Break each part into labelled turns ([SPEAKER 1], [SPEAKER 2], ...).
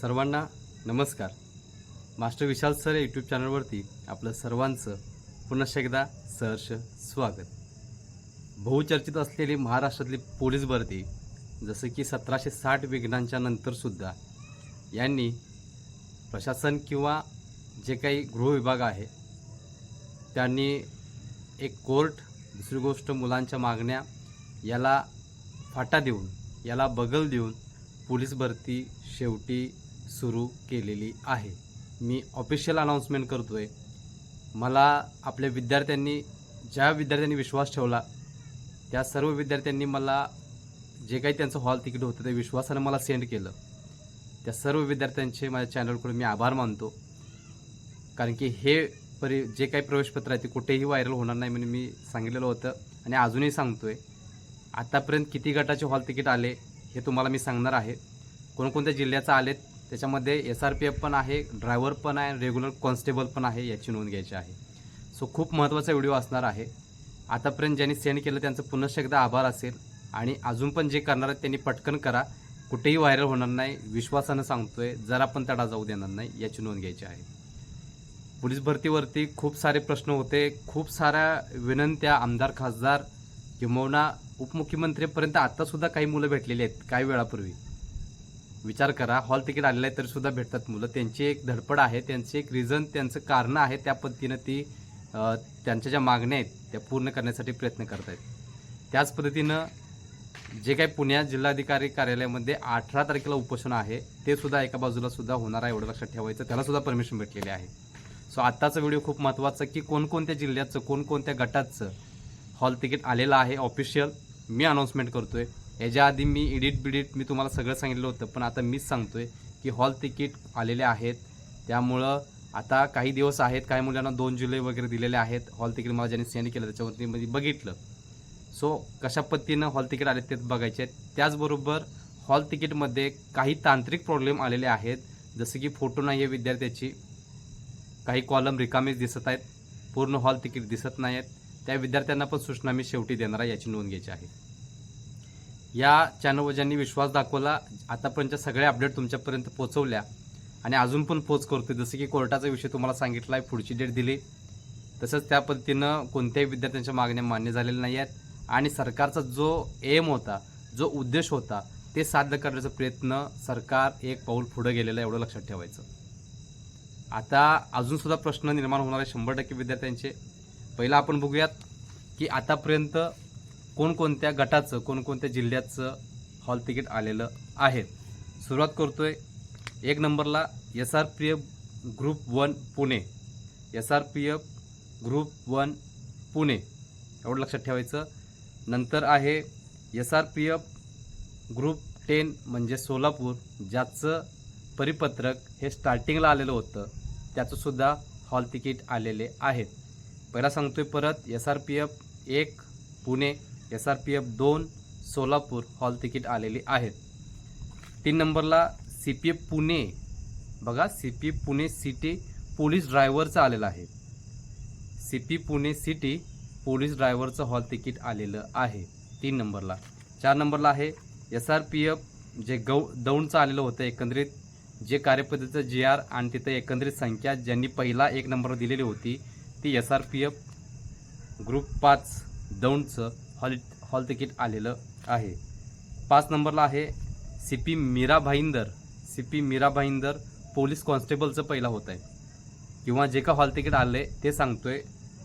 [SPEAKER 1] सर्वांना नमस्कार. Master Vishal sir या यूट्यूब चॅनलवरती आपलं सर्वांचं पुन्हा एकदा सहर्ष स्वागत. बहुचर्चित असलेली महाराष्ट्रातली पोलीस भरती जसं की सतराशे साठ विघ्नांच्या नंतरसुद्धा यांनी प्रशासन किंवा जे काही गृहविभाग आहे त्यांनी एक कोर्ट दुसरी गोष्ट मुलांच्या मागण्या याला फाटा देऊन याला बगल देऊन पोलीस भरती शेवटी सुरू केलेली आहे. मी ऑफिशियल अनाऊन्समेंट करतो आहे मला आपल्या विद्यार्थ्यांनी ज्या विद्यार्थ्यांनी विश्वास ठेवला त्या सर्व विद्यार्थ्यांनी मला जे काही त्यांचं हॉल तिकीट होतं ते विश्वासानं मला सेंड केलं. त्या सर्व विद्यार्थ्यांचे माझ्या चॅनलकडून मी आभार मानतो. कारण की हे परि जे काही प्रवेशपत्र आहे ते कुठेही व्हायरल होणार नाही म्हणून मी सांगितलेलं होतं आणि अजूनही सांगतो आहे आतापर्यंत किती गटाचे हॉल तिकीट आले हे तुम्हाला मी सांगणार आहे. कोणकोणत्या जिल्ह्याचं आलेत त्याच्यामध्ये एस आर पी एफ पण आहे ड्रायव्हर पण आहे रेग्युलर कॉन्स्टेबल पण आहे याची नोंद घ्यायची आहे. सो खूप महत्त्वाचा व्हिडिओ असणार आहे. आतापर्यंत ज्यांनी सेंड केलं त्यांचं पुन्हा एकदा आभार असेल. आणि अजून पण जे करणार आहेत त्यांनी पटकन करा. कुठेही व्हायरल होणार नाही विश्वासानं सांगतो आहे जरा पण तडा जाऊ देणार नाही याची नोंद घ्यायची आहे. पोलीस भरतीवरती खूप सारे प्रश्न होते. खूप साऱ्या विनंत्या आमदार खासदार किंबहुना उपमुख्यमंत्रीपर्यंत आत्तासुद्धा काही मुलं भेटलेली आहेत काही वेळापूर्वी. विचार करा. हॉल तिकीट आलेलं आहे तरी सुद्धा भेटतात मुलं. त्यांची एक धडपड आहे त्यांचे एक रिझन त्यांचं कारण आहे त्या पद्धतीनं ती त्यांच्या ज्या मागण्या आहेत त्या पूर्ण करण्यासाठी प्रयत्न करत आहेत त्याच पद्धतीनं जे काही पुण्यात जिल्हाधिकारी कार्यालयामध्ये अठरा तारखेला उपोषण आहे ते सुद्धा एका बाजूला सुद्धा होणार आहे एवढं लक्षात ठेवायचं. त्याला सुद्धा परमिशन भेटलेली आहे. सो आत्ताचा व्हिडिओ खूप महत्त्वाचा की कोणकोणत्या जिल्ह्याचं कोणकोणत्या गटाचं हॉल तिकीट आलेलं आहे ऑफिशियल मी अनाऊन्समेंट आहे याच्या आधी मी एडिट बिडिट मी तुम्हाला सगळं सांगितलं होतं पण आता मीच सांगतो आहे की हॉल तिकीट आलेले आहेत. त्यामुळं आता काही दिवस आहेत काही मुलांना दोन जुलै वगैरे दिलेले आहेत. हॉल तिकीट मला ज्यांनी सेंड केलं त्याच्यावरती म्हणजे बघितलं. सो कशा पद्धतीनं हॉल तिकीट आले ते बघायचे आहेत. त्याचबरोबर हॉल तिकीटमध्ये काही तांत्रिक प्रॉब्लेम आलेले आहेत. जसं की फोटो नाही आहे विद्यार्थ्याची. काही कॉलम रिकामेच दिसत आहेत. पूर्ण हॉल तिकीट दिसत नाही आहेत त्या विद्यार्थ्यांना पण सूचना मी शेवटी देणार आहे याची नोंद घ्यायची आहे. या चॅनलवर ज्यांनी विश्वास दाखवला आतापर्यंतच्या सगळ्या अपडेट तुमच्यापर्यंत पोहोचवल्या आणि अजून पण पोच करतो जसं की कोर्टाचा विषय तुम्हाला सांगितला आहे पुढची डेट दिली. तसंच त्या पद्धतीनं कोणत्याही विद्यार्थ्यांच्या मागण्या मान्य झालेल्या नाही आहेत. आणि सरकारचा जो एम होता जो उद्देश होता ते साध्य करण्याचा प्रयत्न सरकार एक पाऊल पुढं गेलेलं एवढं लक्षात ठेवायचं. आता अजूनसुद्धा प्रश्न निर्माण होणार आहे शंभर टक्के विद्यार्थ्यांचे. पहिला आपण बघूयात की आतापर्यंत कोणकोणत्या गटाचं कोणकोणत्या जिल्ह्याचं हॉल तिकीट आलेलं आहे? सुरुवात करतोय एक नंबरला S R P F group one Pune. S R P F group one Pune. एवढं लक्षात ठेवायचं. नंतर आहे S R P F group ten म्हणजे सोलापूर ज्याचं परिपत्रक हे स्टार्टिंगला आलेलं होतं. त्याचंसुद्धा हॉल तिकीट आलेले आहेत. पहिला सांगतोय परत एस आर पी एफ एक Pune. S R P F दोन सोलापूर हॉल तिकीट आलेली आहेत. तीन नंबरला सी पी एफ पुणे. बघा C P Pune city police ड्रायव्हरचं आलेलं आहे. C P Pune city police ड्रायव्हरचं हॉल तिकीट आलेलं आहे तीन नंबरला. चार नंबरला आहे एस आर पी एफ जे गौ दौंडचं आलेलं होतं एकंदरीत जे कार्यपद्धतीचं जे आर आणि तिथं एकंदरीत संख्या ज्यांनी पहिला एक नंबरवर दिलेली होती ती S R P F group पाच दौंडचं हॉल हॉल तिकीट आलेलं आहे. पाच नंबरला आहे C P Mira Bhayandar. C P Mira Bhayandar police कॉन्स्टेबलचं पहिला होत आहे. किंवा जे का हॉल तिकीट आलं आहे ते आहे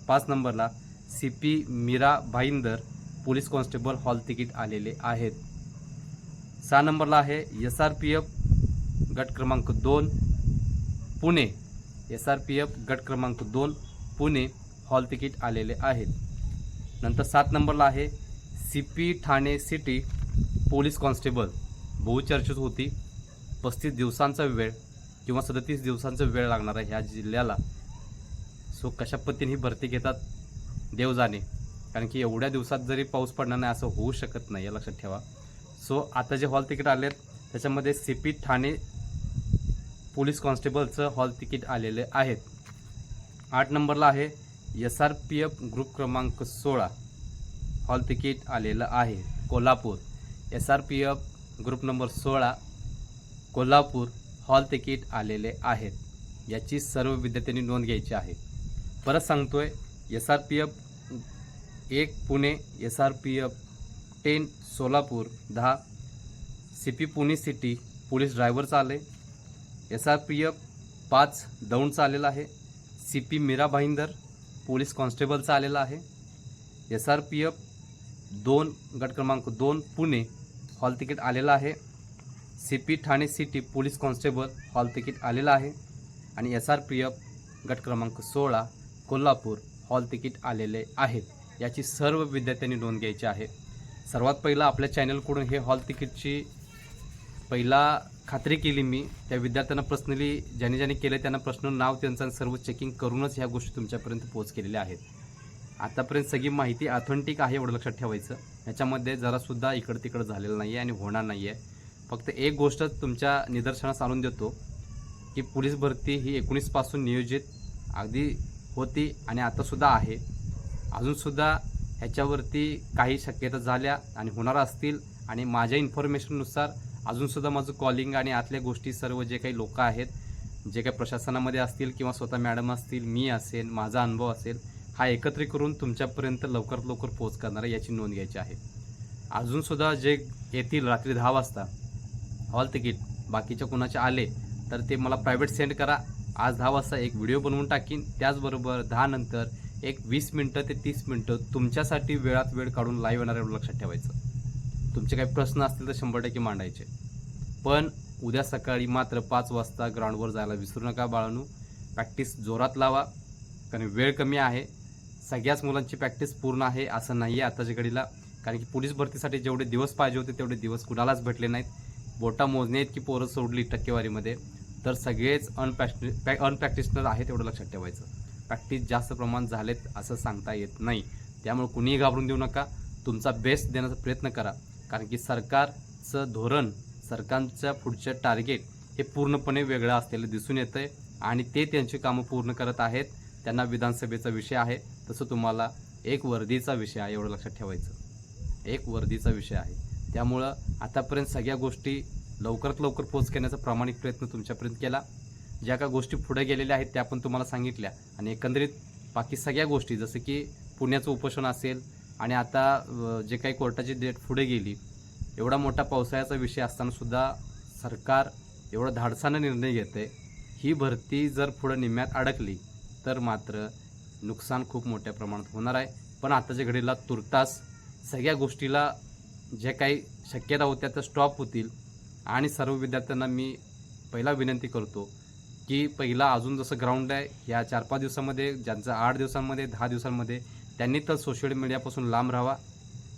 [SPEAKER 1] पाच नंबरला C P Mira Bhayandar police constable hall ticket आलेले आहेत. सहा नंबरला आहे एस आर पी एफ गट क्रमांक दोन Pune. S R P F गट क्रमांक दोन पुणे हॉल तिकीट आलेले आहेत. नंतर सात नंबरला आहे C P Thane city police constable. बहुचर्चित होती. पस्तीस दिवसांचा वेळ किंवा सदतीस दिवसांचा वेळ लागणार आहे ह्या जिल्ह्याला. सो कशा पद्धतीने ही भरती घेतात? देव जाणे. कारण की एवढ्या दिवसात जरी पाऊस पडणार नाही असं होऊ शकत नाही या लक्षात ठेवा. सो आता जे हॉल तिकीट आले आहेत त्याच्यामध्ये सी पी ठाणे पोलीस कॉन्स्टेबलचं हॉल तिकीट आलेले आहेत. आठ नंबरला आहे S R P F group क्रमांक सोळा हॉल तिकीट आलेलं आहे. Kolhapur. S R P F group number सोळा कोल्हापूर हॉल तिकीट आलेले आहेत. याची सर्व विद्यार्थ्यांनी नोंद घ्यायची आहे. परत सांगतोय एस आर पी एफ एक Pune S R P F ten Solapur दहा C P Pune city police ड्रायव्हरचा आले एस आर पी एफ पाच दौंड आलेला आहे. C P Mira Bhayandar police कॉन्स्टेबलचा आलेला आहे. एस आर पी एफ दोन गट क्रमांक दोन पुणे हॉल तिकीट आलेलं आहे. C P Thane city police constable hall ticket आलेलं आहे. आणि एस आर पी एफ गट क्रमांक सोळा कोल्हापूर हॉल तिकीट आलेले आहेत. याची सर्व विद्यार्थ्यांनी नोंद घ्यायची आहे. सर्वात पहिलं आपल्या चॅनलकडून हे हॉल तिकीटची पहिला खात्री केली मी. त्या विद्यार्थ्यांना पर्सनली ज्याने ज्याने केलं त्यांना प्रश्न नाव त्यांचं सर्व चेकिंग करूनच ह्या गोष्टी तुमच्यापर्यंत पोच केलेल्या आहेत. आतापर्यंत सगळी माहिती ऑथेंटिक आहे एवढं लक्षात ठेवायचं. याच्यामध्ये जरासुद्धा इकडं तिकडं झालेलं नाही आहे आणि होणार नाही आहे फक्त एक गोष्ट तुमच्या निदर्शनास आणून देतो की पोलीस भरती ही एकोणीसपासून नियोजित अगदी होती आणि आतासुद्धा आहे. अजूनसुद्धा ह्याच्यावरती काही शक्यता झाल्या आणि होणार असतील आणि माझ्या इन्फॉर्मेशननुसार अजूनसुद्धा माझं कॉलिंग आणि आतल्या गोष्टी सर्व जे काही लोक आहेत जे काही प्रशासनामध्ये असतील किंवा स्वतः मॅडम असतील मी असेल माझा अनुभव असेल हा एकत्रित करून तुमच्यापर्यंत लवकरात लवकर पोच करणार आहे याची नोंद घ्यायची आहे. अजूनसुद्धा जे येतील रात्री दहा वाजता हॉल तिकीट बाकीच्या कुणाचे आले तर ते मला प्रायव्हेट सेंड करा. आज दहा वाजता एक व्हिडिओ बनवून टाकीन. त्याचबरोबर दहा नंतर एक वीस मिनटं ते तीस मिनटं तुमच्यासाठी वेळात वेळ काढून लाईव्ह येणार लक्षात ठेवायचं. तुमचे काही प्रश्न असतील तर शंभर टक्के मांडायचे. पण उद्या सकाळी मात्र पाच वाजता ग्राउंडवर जायला विसरू नका बाळांनो. प्रॅक्टिस जोरात लावा. कारण वेळ कमी आहे. सगळ्याच मुलांची प्रॅक्टिस पूर्ण आहे असं नाही आहे आताच्या घडीला. कारण की पोलीस भरतीसाठी जेवढे दिवस पाहिजे होते तेवढे दिवस कुणालाच भेटले नाहीत. बोटा मोजणे आहेत की पोरं सोडली टक्केवारीमध्ये. तर सगळेच अनप्रॅक्टि अनप्रॅक्टिशनर आहेत तेवढं लक्षात ठेवायचं. प्रॅक्टिस जास्त प्रमाण झालेत असं सांगता येत नाही. त्यामुळे कुणीही घाबरून देऊ नका. तुमचा बेस्ट देण्याचा प्रयत्न करा. कारण की सरकारचं धोरण सरकारच्या पुढचं टार्गेट हे पूर्णपणे वेगळं असलेलं दिसून येतं आहे आणि ते त्यांची कामं पूर्ण करत आहेत. त्यांना विधानसभेचा विषय आहे. तसं तुम्हाला एक वर्दीचा विषय आहे एवढं लक्षात ठेवायचं. एक वर्दीचा विषय आहे. त्यामुळं आतापर्यंत सगळ्या गोष्टी लवकरात लवकर पोच करण्याचा प्रामाणिक प्रयत्न तुमच्यापर्यंत केला. ज्या का गोष्टी पुढे गेलेल्या आहेत त्या पण तुम्हाला सांगितल्या आणि एकंदरीत बाकी सगळ्या गोष्टी जसं की पुण्याचं उपोषण असेल आणि आता जे काही कोर्टाची डेट पुढे गेली एवढा मोठा पावसाळ्याचा विषय असतानासुद्धा सरकार एवढा धाडसानं निर्णय घेते. ही भरती जर पुढं निम्म्यात अडकली तर मात्र नुकसान खूप मोठ्या प्रमाणात होणार आहे. पण आताच्या घडीला तुर्तास सगळ्या गोष्टीला ज्या काही शक्यता होत्या त्या स्टॉप होतील. आणि सर्व विद्यार्थ्यांना मी पहिला विनंती करतो की पहिला अजून जसं ग्राउंड आहे या चार पाच दिवसामध्ये ज्यांचं आठ दिवसांमध्ये दहा दिवसांमध्ये त्यांनी तर सोशल मीडियापासून लांब राहावा.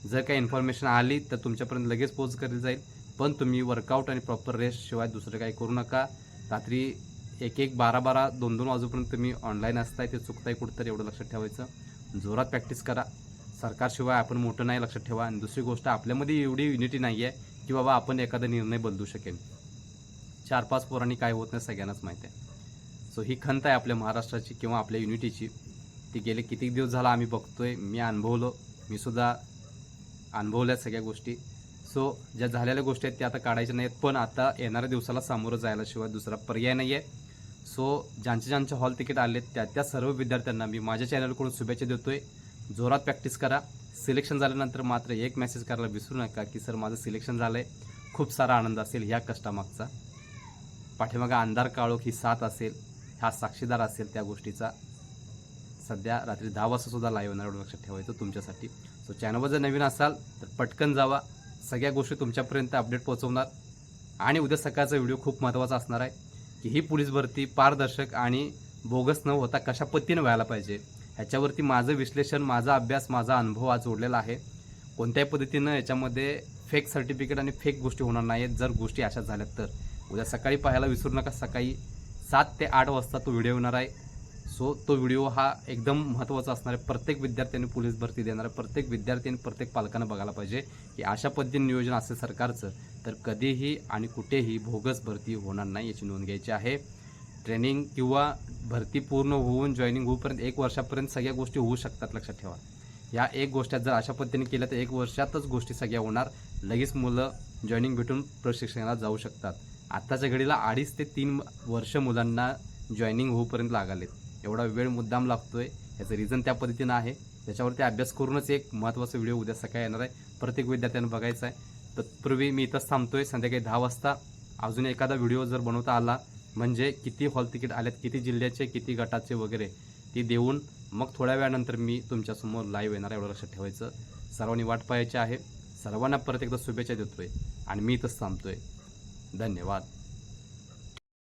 [SPEAKER 1] जर काही इन्फॉर्मेशन आली तर तुमच्यापर्यंत लगेच पोच केली जाईल. पण तुम्ही वर्कआउट आणि प्रॉपर रेस्ट शिवाय दुसरं काही करू नका. रात्री एक एक बारा बारा दोन दोन वाजूपर्यंत तुम्ही ऑनलाईन असताय ते चुकताय कुठंतरी एवढं लक्षात ठेवायचं. जोरात प्रॅक्टिस करा. सरकारशिवाय आपण मोठं नाही लक्षात ठेवा. आणि दुसरी गोष्ट आपल्यामध्ये एवढी युनिटी नाही आहे की बाबा आपण एखादा निर्णय बदलू शकेल चार पाच पोरांनी काय होत नाही सगळ्यांनाच माहीत आहे. सो ही खंत आहे आपल्या महाराष्ट्राची किंवा आपल्या युनिटीची ती गेले किती दिवस झाला आम्ही बघतोय. मी अनुभवलो. मी सुद्धा अनुभवल्या सगळ्या गोष्टी. सो ज्या झालेल्या गोष्टी आहेत त्या आता काढायच्या नाहीत. पण आता येणाऱ्या दिवसाला सामोरं जायला शिवाय दुसरा पर्याय नाही आहे सो ज्यांचे ज्यांचे हॉल तिकीट आले त्या त्या सर्व विद्यार्थ्यांना मी माझ्या चॅनलकडून शुभेच्छा देतोय. जोरात प्रॅक्टिस करा. सिलेक्शन झाल्यानंतर मात्र एक मेसेज करायला विसरू नका की सर माझं सिलेक्शन झालं आहे खूप सारा आनंद असेल ह्या कष्टामागचा. पाठीमागा अंधार काळोख ही साथ असेल. हा साक्षीदार असेल त्या गोष्टीचा. सध्या रात्री दहा वाजता सुद्धा लाईव्ह होणार एवढं लक्षात ठेवायचं तुमच्यासाठी. सो चॅनलवर जर नवीन असाल तर पटकन जावा. सगळ्या गोष्टी तुमच्यापर्यंत अपडेट पोहोचवणार. आणि उद्या सकाळचा व्हिडिओ खूप महत्त्वाचा असणार आहे की ही पोलीस भरती पारदर्शक आणि बोगस न होता कशा पद्धतीनं व्हायला पाहिजे ह्याच्यावरती माझं विश्लेषण माझा अभ्यास माझा अनुभव आज जोडलेला आहे. कोणत्याही पद्धतीनं याच्यामध्ये फेक सर्टिफिकेट आणि फेक गोष्टी होणार नाहीत जर गोष्टी अशा झाल्यात तर. उद्या सकाळी पाहायला विसरू नका. सकाळी सात ते आठ वाजता तो व्हिडिओ येणार आहे. सो तो व्हिडिओ हा एकदम महत्त्वाचा असणार आहे. प्रत्येक विद्यार्थ्यांनी पोलीस भरती देणार आहे. प्रत्येक विद्यार्थ्याने प्रत्येक पालकानं बघायला पाहिजे की अशा पद्धतीने नियोजन असेल सरकारचं तर कधीही आणि कुठेही भोगस भरती होणार नाही याची नोंद घ्यायची आहे. ट्रेनिंग किंवा भरती पूर्ण होऊन जॉईनिंग होऊपर्यंत एक वर्षापर्यंत सगळ्या गोष्टी होऊ शकतात लक्षात ठेवा. या एक गोष्टीत जर अशा पद्धतीने केल्या तर एक वर्षातच गोष्टी सगळ्या होणार. लगेच मुलं जॉईनिंग भेटून प्रशिक्षणाला जाऊ शकतात. आत्ताच्या घडीला अडीच ते तीन वर्ष मुलांना जॉईनिंग होऊपर्यंत लागालेत. एवढा वेळ मुद्दाम लागतोय याचं रिझन त्या पद्धतीनं आहे. त्याच्यावरती अभ्यास करूनच एक महत्त्वाचा व्हिडिओ उद्या सकाळी येणार आहे. प्रत्येक विद्यार्थ्यानं बघायचा आहे. तत्पूर्वी मी इथंच थांबतोय. संध्याकाळी दहा वाजता अजून एखादा व्हिडिओ जर बनवता आला म्हणजे किती हॉल तिकीट आल्यात किती जिल्ह्याचे किती गटाचे वगैरे ती देऊन मग थोड्या वेळानंतर मी तुमच्यासमोर लाईव्ह येणार एवढं लक्षात ठेवायचं. सर्वांनी वाट पाहायची आहे. सर्वांना परत एकदा शुभेच्छा देतोय. आणि मी इथंच थांबतोय. धन्यवाद.